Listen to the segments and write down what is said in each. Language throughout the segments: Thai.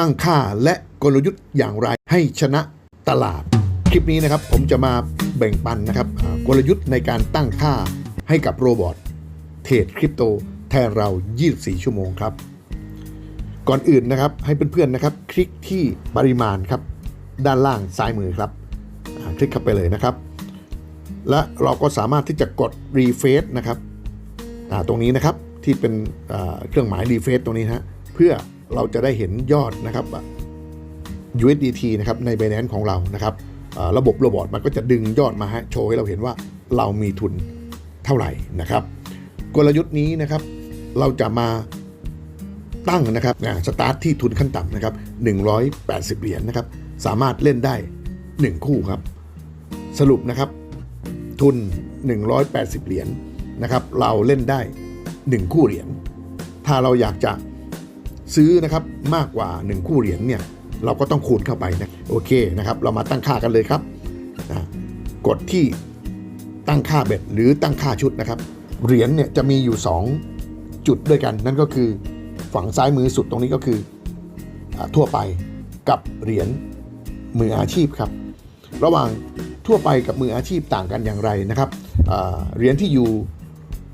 ตั้งค่าและกลยุทธ์อย่างไรให้ชนะตลาด คลิปนี้นะครับผมจะมาแบ่งปันนะครับกลยุทธ์ในการตั้งค่าให้กับโรบอทเทรดคริปโตแทนเรา 24 ชั่วโมงครับ ก่อนอื่นนะครับให้เพื่อนๆนะครับ คลิกที่ปริมาณครับด้านล่างซ้ายมือครับ คลิกเข้าไปเลยนะครับ และเราก็สามารถที่จะกด refresh นะครับตรงนี้นะครับที่เป็นเครื่องหมาย refresh ตรงนี้นะฮะเพื่อ เราจะได้เห็นยอดนะครับ USDT นะครับใน Binance ของเรานะครับระบบโรบอทมันก็จะดึงยอดมาให้โชว์ให้เราเห็นว่าเรามีทุนเท่าไหร่นะครับ กลยุทธ์นี้นะครับเราจะมาตั้งนะครับสตาร์ทที่ทุนขั้นต่ำนะครับ 180 เหรียญนะครับ สามารถเล่นได้ 1 คู่ครับ สรุปนะครับทุน 180 เหรียญนะครับ เราเล่นได้ 1 คู่เหรียญถ้าเราอยากจะ ซื้อนะครับมากกว่า 1 คู่เหรียญเนี่ยเราก็ต้องคูณเข้าไปนะโอเคนะครับ เรามาตั้งค่ากันเลยครับนะกดที่ตั้งค่าเบ็ดหรือตั้งค่าชุดนะครับ เหรียญเนี่ยจะมีอยู่ 2 จุดด้วยกัน นั่นก็คือฝั่งซ้ายมือสุดตรงนี้ก็คืออทั่วไปกับเหรียญมืออาชีพครับ ระหว่างทั่วไปกับมืออาชีพต่างกันอย่างไรนะครับเหรียญที่อยู่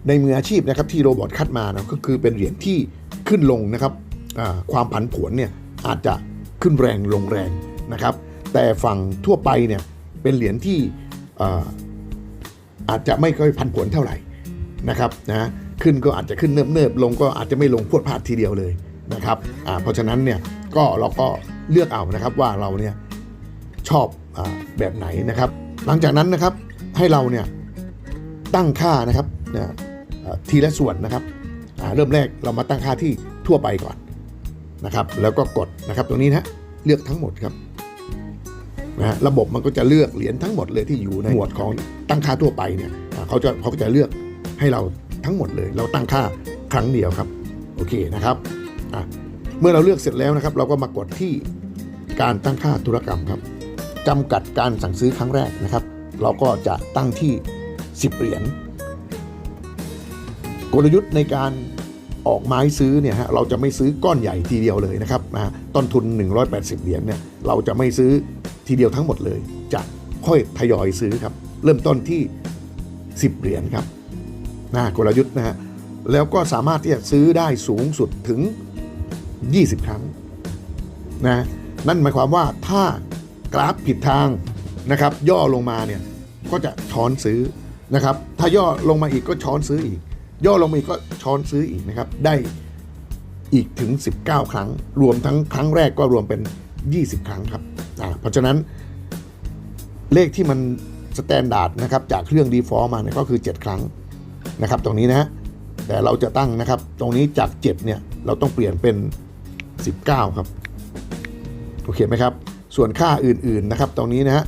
ในมืออาชีพนะครับที่โรบอทคัดมานะก็คือเป็นเหรียญที่ขึ้นลงนะครับ ความผันผวนเนี่ยอาจจะขึ้นแรงลงแรงนะครับ แต่ฝั่งทั่วไปเนี่ยเป็นเหรียญที่อาอาจจะไม่ค่อยผันผวนเท่าไหร่นะครับนะขึ้นก็อาจจะขึ้นเนิบๆลงก็อาจจะไม่ลงพรวดพลาดทีเดียวเลยนะครับเพราะฉะนั้นเนี่ยก็เราก็เลือกเอานะครับว่าเราเนี่ยชอบอแบบไหนนะครับ หลังจากนั้นนะครับให้เราเนี่ยตั้งค่านะครับนะทีละส่วนนะครับเริ่มแรกเรามาตั้งค่าที่ทั่วไปก่อน นะครับแล้วก็กดนะครับตรงนี้นะเลือกทั้งหมดครับนะฮะระบบมันก็จะเลือกเหรียญทั้งหมดเลยที่อยู่ในหมวดของตั้งค่าทั่วไปเนี่ยอ่าเขาจะเขาก็จะเลือกให้เราทั้งหมดเลย เราตั้งค่าครั้งเดียวครับโอเคนะครับอะเมื่อเราเลือกเสร็จแล้วนะครับ เราก็มากดที่การตั้งค่าธุรกรรมครับจำกัดการสั่งซื้อครั้งแรกนะครับ เราก็จะตั้งที่ 10 เหรียญกลยุทธ์ในการ ออกไม้ซื้อเนี่ยฮะเราจะไม่ซื้อก้อนใหญ่ทีเดียวเลยนะครับนะต้นทุน 180 เหรียญเนี่ยเราจะไม่ซื้อทีเดียวทั้งหมดเลย จะค่อยทยอยซื้อครับ เริ่มต้นที่ 10 เหรียญครับนะกลยุทธ์นะฮะแล้วก็สามารถที่จะซื้อได้สูงสุดถึง 20 ครั้งนะนั่นหมายความว่าถ้ากราฟผิดทางนะครับ ย่อลงมาเนี่ยก็จะช้อนซื้อนะครับ ถ้าย่อลงมาอีกก็ช้อนซื้ออีก ย่อลงมาอีกก็ช้อนซื้ออีกนะครับ ได้อีกถึง 19 ครั้ง รวมทั้งครั้งแรกก็รวมเป็น 20 ครั้งครับเพราะฉะนั้นเลขที่มันสแตนดาร์ดนะครับจากเครื่อง default มาเนี่ยก็คือ 7 ครั้งนะครับ ตรงนี้นะแต่เราจะตั้งนะครับ ตรงนี้จาก 7 เนี่ย เราต้องเปลี่ยนเป็น 19 ครับโอเคไหมครับ ส่วนค่าอื่นๆนะครับ ตรงนี้นะฮะ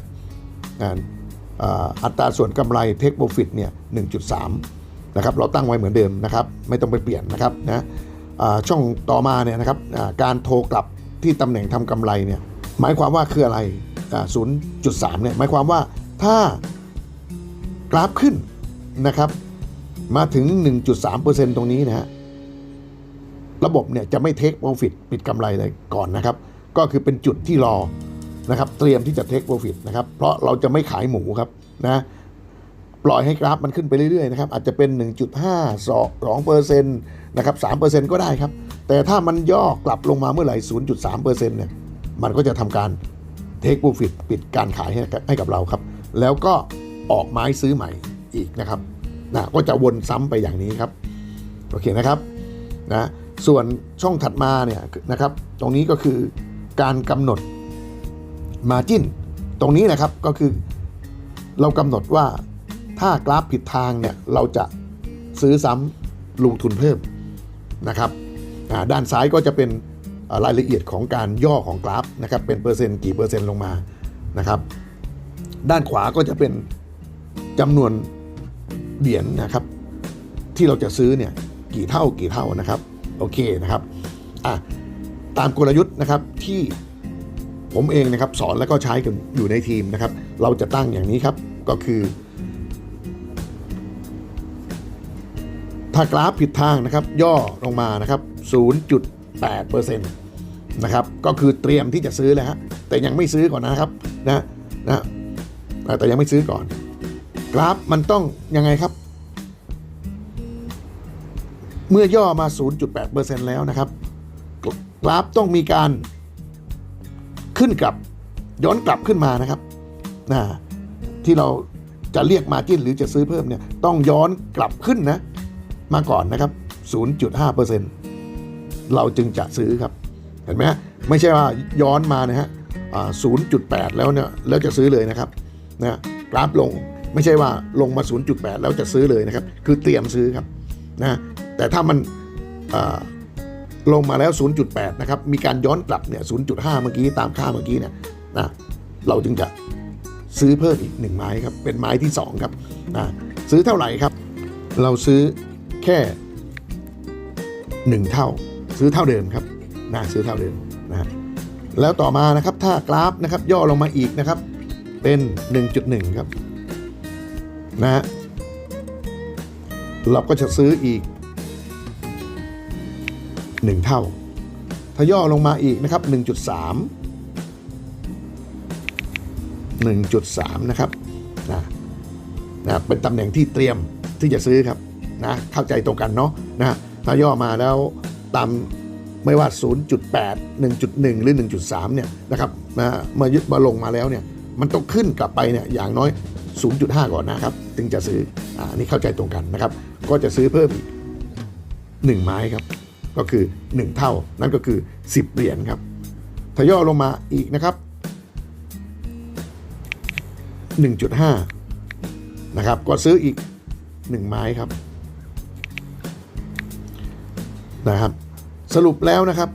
อัตราส่วนกำไรเทคโปรฟิตเนี่ย 1.3 นะครับเราตั้งไว้เหมือนเดิมนะครับไม่ต้องไปเปลี่ยนนะครับนะช่องต่อมาเนี่ยนะครับการโทรกลับที่ตำแหน่งทำกำไรเนี่ยหมายความว่าคืออะไร 0.3 เนี่ยหมายความว่าถ้ากราฟขึ้นนะครับมาถึง 1.3%ตรงนี้นะฮะระบบเนี่ยจะไม่เทคโปรฟิตปิดกำไรเลยก่อนนะครับ ก็คือเป็นจุดที่รอนะครับเตรียมที่จะเทคโปรฟิตนะครับเพราะเราจะไม่ขายหมูครับนะ ปล่อยให้กราฟมันขึ้นไปเรื่อยๆนะครับอาจจะเป็น 1.5 2เปอร์เซนนะครับ3เซก็ได้ครับ แต่ถ้ามันย่อกลับลงมาเมื่อไหร่ 0.3เปอร์เนี่ยมันก็จะทำการเทคโปรฟิตปิดการขายให้กับให้กับเราครับ แล้วก็ออกไม้ซื้อใหม่อีกนะครับนะก็จะวนซ้ำไปอย่างนี้ครับโอเคนะครับนะส่วนช่องถัดมาเนี่ยนะครับ ตรงนี้ก็คือการกำหนด Margin ตรงนี้นะครับก็คือเรากำหนดว่า ถ้ากราฟผิดทางเนี่ยเราจะซื้อซ้ำลงทุนเพิ่มนะครับด้านซ้ายก็จะเป็นรายละเอียดของการย่อของกราฟนะครับเป็นเปอร์เซ็นต์กี่เปอร์เซ็นต์ลงมานะครับด้านขวาก็จะเป็นจำนวนเหรียญนะครับ ที่เราจะซื้อเนี่ยกี่เท่ากี่เท่านะครับโอเคนะครับอะตามกลยุทธ์นะครับที่ผมเองนะครับสอนแล้วก็ใช้กันอยู่ในทีมนะครับ เราจะตั้งอย่างนี้ครับก็คือ ถ้ากราฟผิดทางนะครับ ย่อลงมานะครับ 0.8%นนะครับ ก็คือเตรียมที่จะซื้อแล้วฮะ แต่ยังไม่ซื้อก่อนนะครับ นะนะแต่ยังไม่ซื้อก่อน กราฟมันต้องยังไงครับ เมื่อย่อมา 0.8%แล้วนะครับ กราฟต้องมีการขึ้นกลับ ย้อนกลับขึ้นมานะครับนะที่เราจะเรียกมาจิ้นหรือจะซื้อเพิ่มเนี่ยต้องย้อนกลับขึ้นนะ มาก่อนนะครับ 0.5%เราจึงจะซื้อครับ เห็นไหมไม่ใช่ว่าย้อนมานะฮะ0.8 แล้วเนี่ยแล้วจะซื้อเลยนะครับนะกราฟลงไม่ใช่ว่าลงมา 0.8 แล้วจะซื้อเลยนะครับ คือเตรียมซื้อครับนะแต่ถ้ามันลงมาแล้ว 0.8 นะครับ มีการย้อนกลับเนี่ย 0.5 เมื่อกี้ตามค่าเมื่อกี้เนี่ยนะเราจึงจะซื้อเพิ่มอีก 1 ไม้ครับ เป็นไม้ที่ 2 ครับนะซื้อเท่าไหร่ครับ เราซื้อ แค่ 1 เท่า ซื้อเท่าเดิมครับนะซื้อเท่าเดิมนะแล้วต่อมานะครับถ้ากราฟนะครับย่อลงมาอีกนะครับ เป็น 1.1 ครับนะฮะเราก็จะซื้ออีก 1 เท่า ถ้าย่อลงมาอีกนะครับ 1.3 1.3 นะครับนะนะเป็นตำแหน่งที่เตรียมที่จะซื้อครับ นะเข้าใจตรงกันเนาะนะถ้าย่อมาแล้วตามไม่ว่า 0.8 1.1 หรือ 1.3 เนี่ยนะครับนะมายึดมาลงมาแล้วเนี่ยมันต้องขึ้นกลับไปเนี่ยอย่างน้อย 0.5 ก่อนนะครับ ถึงจะซื้ออ่านี่เข้าใจตรงกันนะครับ ก็จะซื้อเพิ่มอีก 1 ไม้ครับ ก็คือ 1 เท่านั่นก็คือ 10 เหรียญครับถ้าย่อลงมาอีกนะครับ 1.5 นะครับ ก็ซื้ออีก 1 ไม้ครับ นะครับ สรุปแล้วนะครับ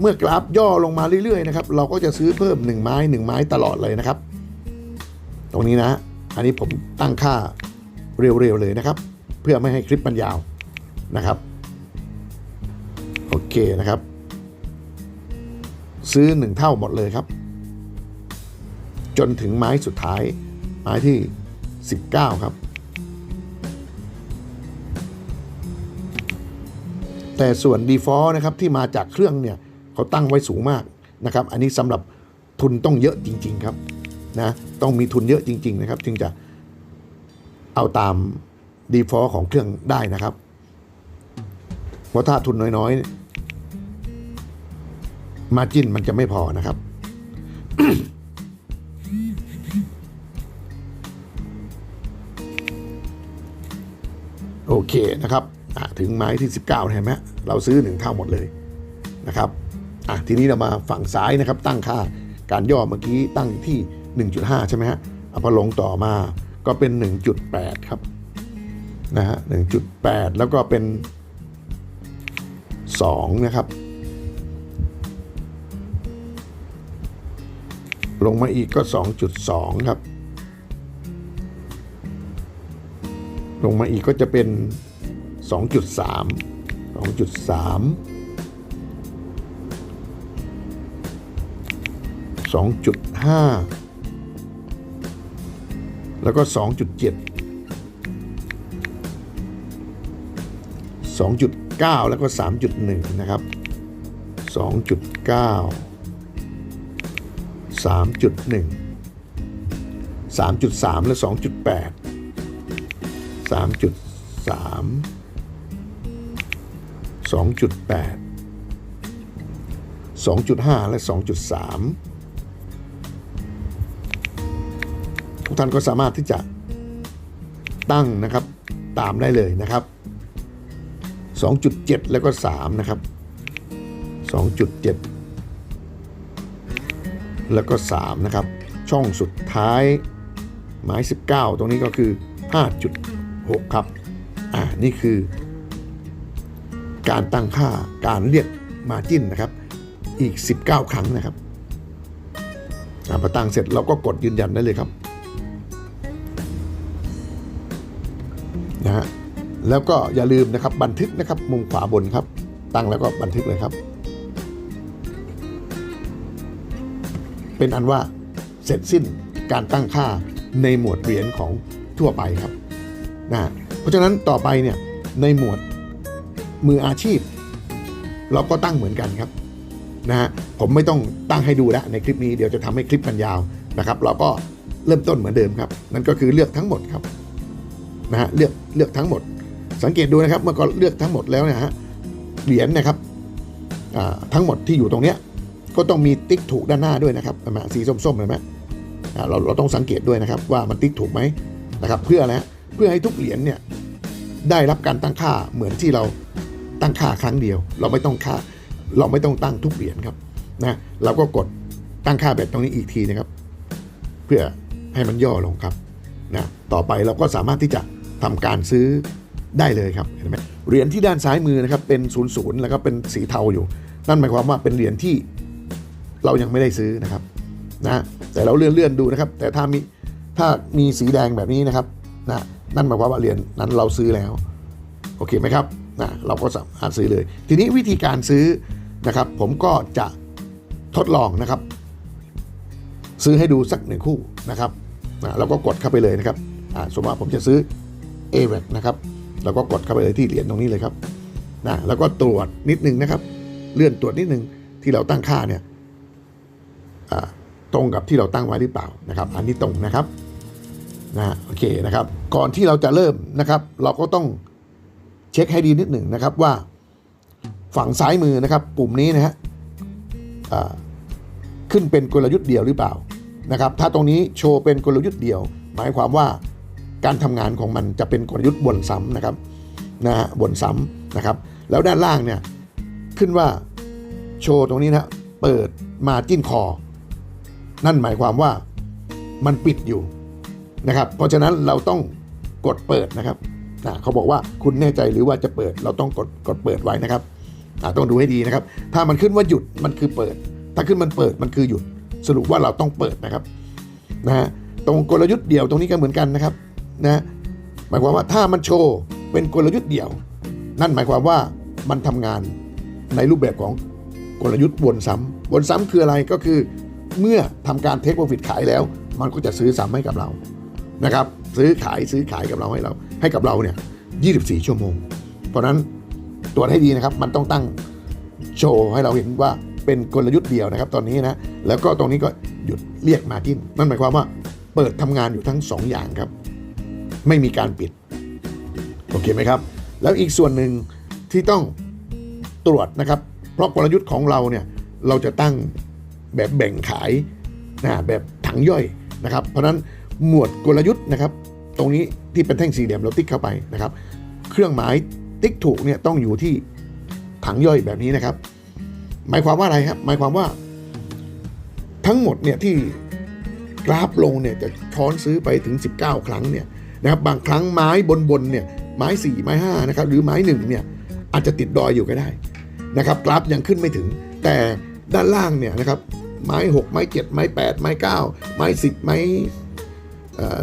เมื่อกราฟย่อลงมาเรื่อยๆนะครับ เราก็จะซื้อเพิ่ม 1 ไม้ 1 ไม้ตลอดเลยนะครับ ตรงนี้นะ อันนี้ผมตั้งค่าเร็วๆเลยนะครับ เพื่อไม่ให้คลิปมันยาวนะครับ โอเคนะครับ ซื้อ 1 เท่าหมดเลยครับ จนถึงไม้สุดท้ายไม้ที่ 19 ครับ แต่ส่วน default นะครับที่มาจากเครื่องเนี่ยเขาตั้งไว้สูงมากนะครับ อันนี้สำหรับทุนต้องเยอะจริง ๆ ครับนะต้องมีทุนเยอะจริง ๆ นะครับ จึงจะเอาตาม default ของเครื่องได้นะครับเพราะถ้าทุนน้อยๆ มาจิ้นมันจะไม่พอนะครับโอเคนะครับ ถึงไม้ที่ 19เห็นไหมเราซื้อหนึ่งเท่าหมดเลยนะครับทีนี้เรามาฝั่งซ้ายนะครับตั้งค่าการย่อเมื่อกี้ตั้งที่ 1.5 ใช่ไหมฮะเอาพอลงต่อมาก็เป็น 1.8 ครับนะฮะ1.8 แล้วก็เป็น 2 นะครับ ลงมาอีกก็ 2.2 ครับ ลงมาอีกก็จะเป็น 2.3 2.3 2.5 แล้วก็ 2.7 2.9 แล้วก็ 3.1 นะครับ 2.9 3.1 3.3 และ 2.8 3.3 2.8 2.5 และ 2.3 ทุกท่านก็สามารถที่จะตั้งนะครับตามได้เลยนะครับ 2.7 แล้วก็ 3 นะครับ 2.7 แล้วก็ 3 นะครับ ช่องสุดท้ายหมาย 19 ตรงนี้ก็คือ 5.6 ครับ อ่า นี่คือ การตั้งค่าการเรียกมาจิ้นนะครับ อีก 19 ครั้งนะครับพอตั้งเสร็จเราก็กดยืนยันได้เลยครับนะฮะแล้วก็อย่าลืมนะครับบันทึกนะครับมุมขวาบนครับ ตั้งแล้วก็บันทึกเลยครับ เป็นอันว่าเสร็จสิ้นการตั้งค่าในหมวดเหรียญของทั่วไปครับนะเพราะฉะนั้นต่อไปเนี่ยในหมวด มืออาชีพ เราก็ตั้งเหมือนกันครับนะฮะผมไม่ต้องตั้งให้ดูแล้วในคลิปนี้เดี๋ยวจะทำให้คลิปมันยาวนะครับ เราก็เริ่มต้นเหมือนเดิมครับ นั่นก็คือเลือกทั้งหมดครับนะฮะเลือกเลือกทั้งหมด สังเกตดูนะครับเมื่อก็เลือกทั้งหมดแล้วนะฮะเหรียญนะครับอ่าทั้งหมดที่อยู่ตรงเนี้ยก็ต้องมีติ๊กถูกด้านหน้าด้วยนะครับเห็นไหมสีส้มๆเห็นไหมอ่าเราเราต้องสังเกตด้วยนะครับ ว่ามันติ๊กถูกไหมนะครับ เพื่ออะไรเพื่อให้ทุกเหรียญเนี่ยได้รับการตั้งค่าเหมือนที่เรา ตั้งค่าครั้งเดียว เราไม่ต้องค่าเราไม่ต้องตั้งทุกเหรียญครับนะเราก็กดตั้งค่าแบบตรงนี้อีกทีนะครับ เพื่อให้มันย่อลงครับนะต่อไปเราก็สามารถที่จะทำการซื้อได้เลยครับเห็นไหมเหรียญที่ด้านซ้ายมือนะครับเป็นศูนย์ศูนย์แล้วก็เป็นสีเทาอยู่ นั่นหมายความว่าเป็นเหรียญที่เรายังไม่ได้ซื้อนะครับนะแต่เราเลื่อนเลื่อนๆดูนะครับ แต่ถ้ามีถ้ามีสีแดงแบบนี้นะครับนะนั่นหมายความว่าเหรียญนั้นเราซื้อแล้ว โอเคไหมครับ นะเราก็สามารถซื้อเลย ทีนี้วิธีการซื้อนะครับ ผมก็จะทดลองนะครับ ซื้อให้ดูสักหนึ่งคู่นะครับนะเราก็กดเข้าไปเลยนะครับสมมติว่าผมจะซื้อ a v e c นะครับเราก็กดเข้าไปเลยที่เหรียญตรงนี้เลยครับนะแล้วก็ตรวจนิดนึงนะครับ เลื่อนตรวจนิดนึงที่เราตั้งค่าเนี่ยตรงกับที่เราตั้งไว้หรือเปล่านะครับ อันนี้ตรงนะครับนะโอเคนะครับ ก่อนที่เราจะเริ่มนะครับ เราก็ต้อง เช็คให้ดีนิดหนึ่งนะครับว่าฝั่งซ้ายมือนะครับ ปุ่มนี้นะฮะขึ้นเป็นกลยุทธ์เดียวหรือเปล่านะครับ ถ้าตรงนี้โชว์เป็นกลยุทธ์เดียว หมายความว่าการทำงานของมันจะเป็นกลยุทธ์บนซ้ำนะครับนะฮะบนซ้ำนะครับ แล้วด้านล่างเนี่ยขึ้นว่าโชว์ตรงนี้นะเปิดมาจิ้นคอ นั่นหมายความว่ามันปิดอยู่นะครับ เพราะฉะนั้นเราต้องกดเปิดนะครับ เขาบอกว่าคุณแน่ใจหรือว่าจะเปิดเราต้องกดกดเปิดไว้นะครับต้องดูให้ดีนะครับ ถ้ามันขึ้นว่าหยุดมันคือเปิด ถ้าขึ้นมันเปิดมันคือหยุด สรุปว่าเราต้องเปิดนะครับนะฮะตรงกลยุทธ์เดี่ยวตรงนี้ก็เหมือนกันนะครับนะหมายความว่าถ้ามันโชว์เป็นกลยุทธ์เดี่ยว นั่นหมายความว่ามันทำงานในรูปแบบของกลยุทธ์วนซ้ำวนซ้ำคืออะไรก็คือ เมื่อทำการเทคโปรฟิตขายแล้ว มันก็จะซื้อซ้ำให้กับเรานะครับ ซื้อขายซื้อขายกับเราให้เรา ให้กับเราเนี่ย 24 ชั่วโมง เพราะนั้นตรวจให้ดีนะครับ มันต้องตั้งโชว์ให้เราเห็นว่าเป็นกลยุทธ์เดียวนะครับ ตอนนี้นะ แล้วก็ตรงนี้ก็หยุดเรียกมาจิ้นนั่นหมายความว่าเปิดทำงานอยู่ทั้ง 2 อย่างครับ ไม่มีการปิด โอเคไหมครับ แล้วอีกส่วนหนึ่งที่ต้องตรวจนะครับ เพราะกลยุทธ์ของเราเนี่ยเราจะตั้งแบบแบ่งขายนะแบบถังย่อยนะครับ เพราะฉะนั้น หมวดกลยุทธ์นะครับ ตรงนี้ที่เป็นแท่งสี่เหลี่ยมเราติ๊กเข้าไปนะครับ เครื่องหมายติ๊กถูกเนี่ยต้องอยู่ที่ถังย่อยแบบนี้นะครับ หมายความว่าอะไรครับหมายความว่า ทั้งหมดเนี่ยที่กราฟลงเนี่ยจะช้อนซื้อไปถึง 19 ครั้งเนี่ยนะครับบางครั้งไม้บนบนเนี่ยไม้ 4 ไม้5นะครับหรือไม้1เนี่ยอาจจะติดดอยอยู่ก็ได้นะครับกราฟยังขึ้นไม่ถึง แต่ด้านล่างเนี่ยนะครับไม้ 6 ไม้ 7 ไม้ 8 ไม้ 9 ไม้ 10 ไม้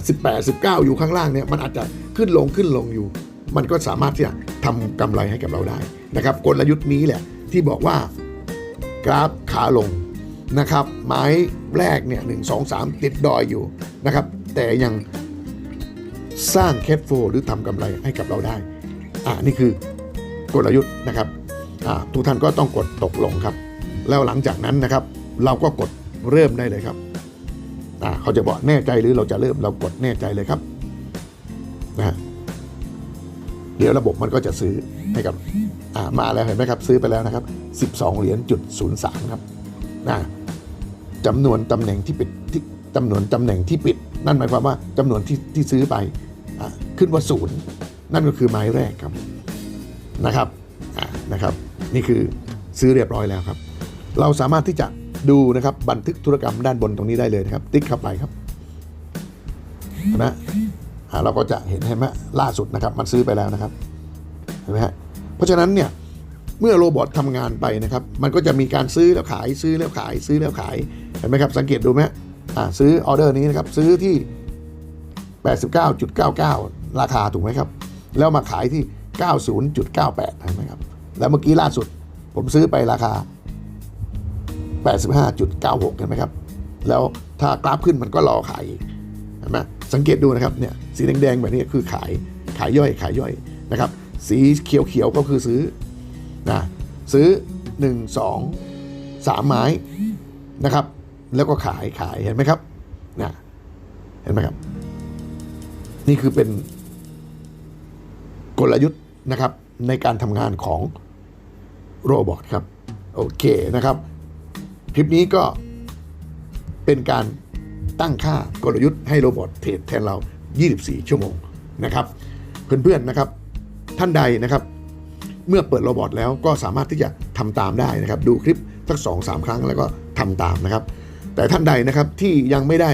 สิบแปดสิบเก้าอยู่ข้างล่างเนี่ยมันอาจจะขึ้นลงขึ้นลงอยู่ มันก็สามารถที่จะทำกำไรให้กับเราได้นะครับกลยุทธ์นี้แหละที่บอกว่ากราฟขาลงนะครับไม้แรกเนี่ยหนึ่งสองสามติดดอยอยู่นะครับแต่ยังสร้างแค f โฟหรือทำกำไรให้กับเราได้อ่านี่คือกลยุทธ์นะครับอ่าทุกท่านก็ต้องกดตกลงครับ แล้วหลังจากนั้นนะครับเราก็กดเริ่มได้เลยครับ เขาจะบอกแน่ใจหรือเราจะเริ่มเรากดแน่ใจเลยครับนะฮะเดี๋ยวระบบมันก็จะซื้อให้กับมาแล้วเห็นไหมครับ ซื้อไปแล้วนะครับ 12 เหรียญจุดศูนย์สามครับนะจำนวนตำแหน่งที่ปิดที่จำนวนตำแหน่งที่ปิด นั่นหมายความว่าจำนวนที่ที่ซื้อไปอขึ้นว่าศูนย์นั่นก็คือไม้แรกครับนะครับนะครับ นี่คือซื้อเรียบร้อยแล้วครับ เราสามารถที่จะ ดูนะครับบันทึกธุรกรรมด้านบนตรงนี้ได้เลยนะครับ ติ๊กเข้าไปครับนไหมอ่าเราก็จะเห็นเห็นไหมล่าสุดนะครับ มันซื้อไปแล้วนะครับเห็นไหมฮะเพราะฉะนั้นเนี่ยเมื่อโรบอททำงานไปนะครับ มันก็จะมีการซื้อแล้วขายซื้อแล้วขายซื้อแล้วขายเห็นไหมครับ สังเกตดูไหมอ่าซื้อออเดอร์นี้นะครับ ซื้อที่ 89.99 ราคาถูกไหมครับ แล้วมาขายที่ 90.98เห็นไหมครับ แล้วเมื่อกี้ล่าสุดผมซื้อไปราคา 85.96 เห็นไหมครับ แล้วถ้ากราฟขึ้นมันก็รอขายเห็นไหมสังเกตดูนะครับเนี่ยสีแดงๆแบบนี้คือขายขายย่อยขายย่อยนะครับ สีเขียวๆก็คือซื้อนะซื้อ 1 2สามไม้นะครับ แล้วก็ขายขายเห็นไหมครับนะเห็นไหมครับ นี่คือเป็นกลยุทธ์นะครับในการทำงานของโรบอทครับ โอเคนะครับ คลิปนี้ก็เป็นการตั้งค่ากลยุทธ์ให้โรบอทเทรดแทนเรา 24 ชั่วโมงนะครับเพื่อนๆนะครับ ท่านใดนะครับ เมื่อเปิดโรบอทแล้วก็สามารถที่จะทำตามได้นะครับ ดูคลิปสัก2อสาครั้งแล้วก็ทำตามนะครับ แต่ท่านใดนะครับที่ยังไม่ได้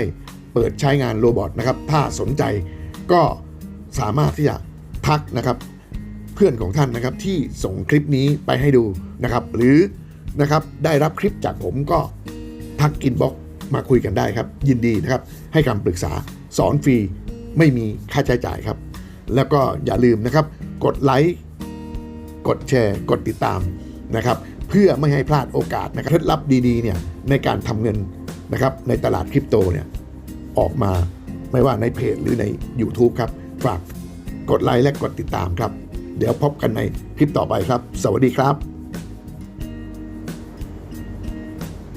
เปิดใช้งานโรบอทนะครับ ถ้าสนใจก็สามารถที่จะทักนะครับ เพื่อนของท่านนะครับที่ส่งคลิปนี้ไปให้ดูนะครับ หรือ นะครับ ได้รับคลิปจากผมก็ทักอินบ็อกมาคุยกันได้ครับ ยินดีนะครับ ให้คำปรึกษาสอนฟรีไม่มีค่าใช้จ่ายครับ แล้วก็อย่าลืมนะครับ กดไลค์กดแชร์ กดติดตามนะครับ เพื่อไม่ให้พลาดโอกาสนะครับเคล็ดลับดีๆเนี่ยในการทำเงินนะครับในตลาดคริปโตเนี่ยออกมาไม่ว่าในเพจหรือใน YouTube ครับ ฝากกดไลค์และกดติดตามครับ เดี๋ยวพบกันในคลิปต่อไปครับ สวัสดีครับ